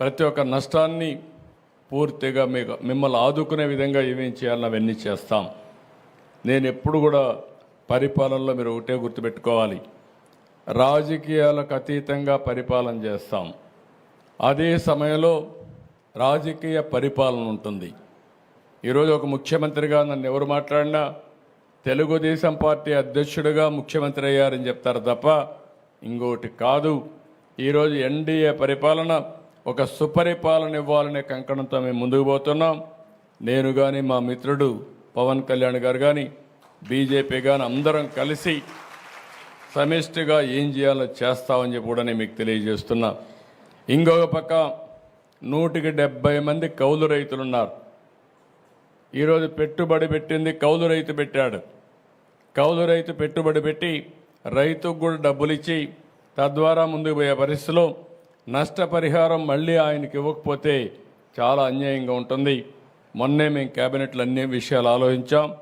ప్రతి ఒక్క నష్టాన్ని పూర్తిగా మీకు మిమ్మల్ని ఆదుకునే విధంగా ఏమేం చేయాలని అవన్నీ చేస్తాం. నేను ఎప్పుడు కూడా పరిపాలనలో మీరు ఒకటే గుర్తుపెట్టుకోవాలి. రాజకీయాలకు అతీతంగా పరిపాలన చేస్తాం. అదే సమయంలో రాజకీయ పరిపాలన ఉంటుంది. ఈరోజు ఒక ముఖ్యమంత్రిగా నన్ను ఎవరు మాట్లాడినా తెలుగుదేశం పార్టీ అధ్యక్షుడిగా ముఖ్యమంత్రి అయ్యారని చెప్తారు తప్ప ఇంకోటి కాదు. ఈరోజు ఎన్డీఏ పరిపాలన ఒక సుపరిపాలన ఇవ్వాలనే కంకణంతో మేము ముందుకు పోతున్నాం. నేను కానీ మా మిత్రుడు పవన్ కళ్యాణ్ గారు కానీ బీజేపీ కానీ అందరం కలిసి సమిష్టిగా ఏం చేయాలో చేస్తామని చెప్పి కూడా నేను మీకు తెలియజేస్తున్నా. ఇంకొక పక్క నూటికి డెబ్బై మంది కౌలు రైతులు ఉన్నారు. ఈరోజు పెట్టుబడి పెట్టింది కౌలు రైతు పెట్టాడు. కౌలు రైతు పెట్టుబడి పెట్టి రైతుకు కూడా డబ్బులు ఇచ్చి తద్వారా ముందుకు పోయే పరిస్థితిలో నష్టపరిహారం మళ్ళీ ఆయనకి ఇవ్వకపోతే చాలా అన్యాయంగా ఉంటుంది. మొన్నే మేము క్యాబినెట్లు అన్ని విషయాలు ఆలోచించాం.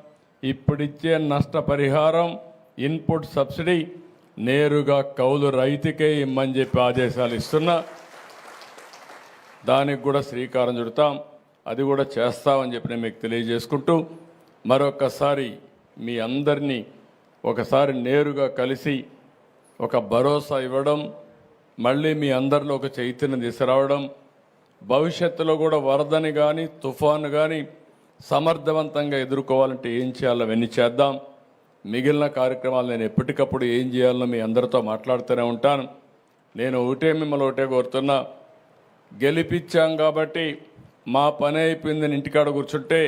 ఇప్పుడిచ్చే నష్టపరిహారం ఇన్పుట్ సబ్సిడీ నేరుగా కౌలు రైతుకే ఇమ్మని చెప్పి ఆదేశాలు ఇస్తున్నా. దానికి కూడా శ్రీకారం చుడతాం. అది కూడా చేస్తామని చెప్పి నేను మీకు తెలియజేసుకుంటూ మరొకసారి మీ అందరినీ ఒకసారి నేరుగా కలిసి ఒక భరోసా ఇవ్వడం మళ్ళీ మీ అందరిలో ఒక చైతన్యం తీసుకురావడం భవిష్యత్తులో కూడా వరదని కానీ తుఫాను కానీ సమర్థవంతంగా ఎదుర్కోవాలంటే ఏం చేయాలో అవన్నీ చేద్దాం. మిగిలిన కార్యక్రమాలు నేను ఎప్పటికప్పుడు ఏం చేయాలో మీ అందరితో మాట్లాడుతూనే ఉంటాను. నేను ఒకటే మిమ్మల్ని ఒకటే కోరుతున్నా గెలిపించాం కాబట్టి మా పని అయిపోయిందని ఇంటికాడ కూర్చుంటే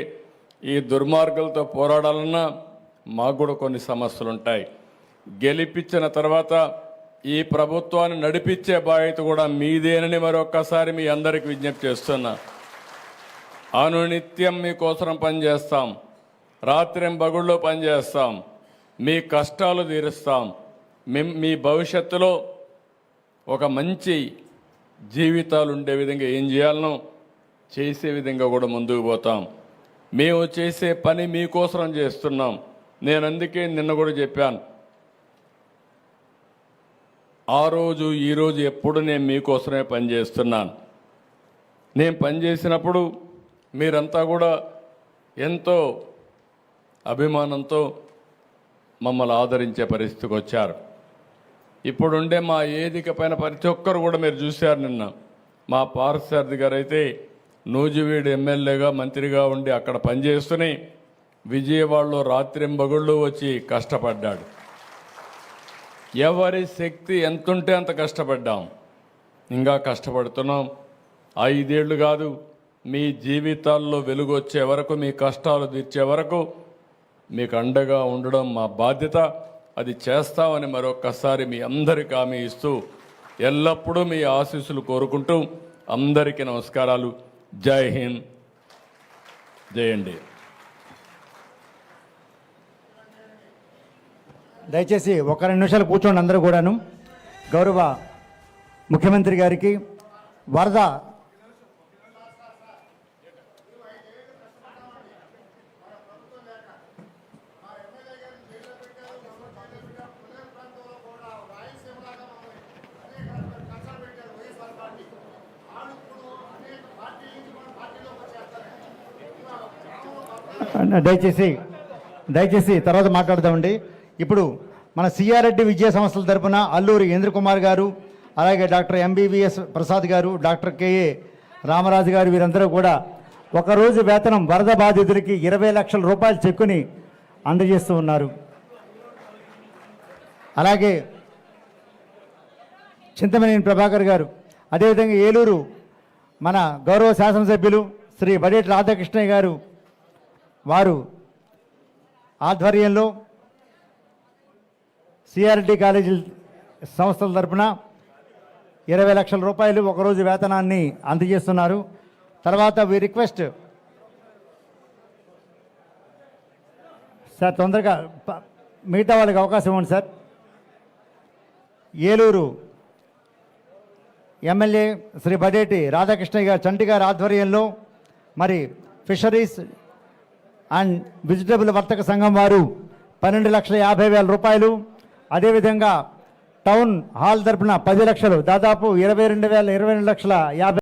ఈ దుర్మార్గులతో పోరాడాలన్నా మాకు కూడా కొన్ని సమస్యలు ఉంటాయి గెలిపించిన తర్వాత ఈ ప్రభుత్వాన్ని నడిపించే బాధ్యత కూడా మీదేనని మరొక్కసారి మీ అందరికి విజ్ఞప్తి చేస్తున్నా. అనునిత్యం మీకోసం పనిచేస్తాం. రాత్రిం బగుళ్ళో పనిచేస్తాం. మీ కష్టాలు తీరుస్తాం. మిమ్- మీ భవిష్యత్తులో ఒక మంచి జీవితాలు ఉండే విధంగా ఏం చేయాలనో చేసే విధంగా కూడా ముందుకు పోతాం. మేము చేసే పని మీకోసం చేస్తున్నాం. నేను అందుకే నిన్న కూడా చెప్పాను. ఆ రోజు ఈరోజు ఎప్పుడు నేను మీకోసమే పనిచేస్తున్నాను. నేను పనిచేసినప్పుడు మీరంతా కూడా ఎంతో అభిమానంతో మమ్మల్ని ఆదరించే పరిస్థితికి వచ్చారు. ఇప్పుడుండే మా ఏదిక పైన ప్రతి ఒక్కరు కూడా మీరు చూశారు నిన్న. మా పార్థసారథి గారు అయితే నూజివీడు ఎమ్మెల్యేగా మంత్రిగా ఉండి అక్కడ పనిచేస్తూనే విజయవాడలో రాత్రింబగుళ్ళు వచ్చి కష్టపడ్డాడు. ఎవరి శక్తి ఎంతుంటే అంత కష్టపడ్డాం. ఇంకా కష్టపడుతున్నాం. ఐదేళ్ళు కాదు మీ జీవితాల్లో వెలుగు వచ్చే వరకు మీ కష్టాలు తీర్చే వరకు మీకు అండగా ఉండడం మా బాధ్యత. అది చేస్తామని మరొక్కసారి మీ అందరికి హామీ ఇస్తూ ఎల్లప్పుడూ మీ ఆశీస్సులు కోరుకుంటూ అందరికీ నమస్కారాలు. జై హింద్. జయండి దయచేసి ఒక రెండు నిమిషాలు కూర్చోండి అందరూ కూడాను. గౌరవ ముఖ్యమంత్రి గారికి వరద దయచేసి దయచేసి తర్వాత మాట్లాడదామండి. ఇప్పుడు మన సిఆర్రెడ్డి విద్యా సంస్థల తరపున అల్లూరి ఇంద్రకుమార్ గారు అలాగే డాక్టర్ ఎంబీబీఎస్ ప్రసాద్ గారు డాక్టర్ కేఏ రామరాజు గారు వీరందరూ కూడా ఒకరోజు వేతనం వరద బాధితులకి ఇరవై లక్షల రూపాయల చెక్కుని అందజేస్తూ ఉన్నారు. అలాగే చింతమనేని ప్రభాకర్ గారు అదేవిధంగా ఏలూరు మన గౌరవ శాసనసభ్యులు శ్రీ బడేటి రాధాకృష్ణయ్య గారు వారు ఆధ్వర్యంలో సిఆర్టీ కాలేజీ సంస్థల తరపున ఇరవై లక్షల రూపాయలు ఒకరోజు వేతనాన్ని అందజేస్తున్నారు. తర్వాత వి రిక్వెస్ట్ సార్ తొందరగా ప- మిగతా వాళ్ళకి అవకాశం ఇవ్వండి సార్. ఏలూరు ఎమ్మెల్యే శ్రీ బడేటి రాధాకృష్ణయ్య గారు చంటి గారి ఆధ్వర్యంలో మరి ఫిషరీస్ అండ్ వెజిటబుల్ వర్తక సంఘం వారు పన్నెండు లక్షల యాభై వేల రూపాయలు అదేవిధంగా టౌన్ హాల్ తరపున పది లక్షలు దాదాపు ఇరవై రెండు వేల ఇరవై రెండు లక్షల యాభై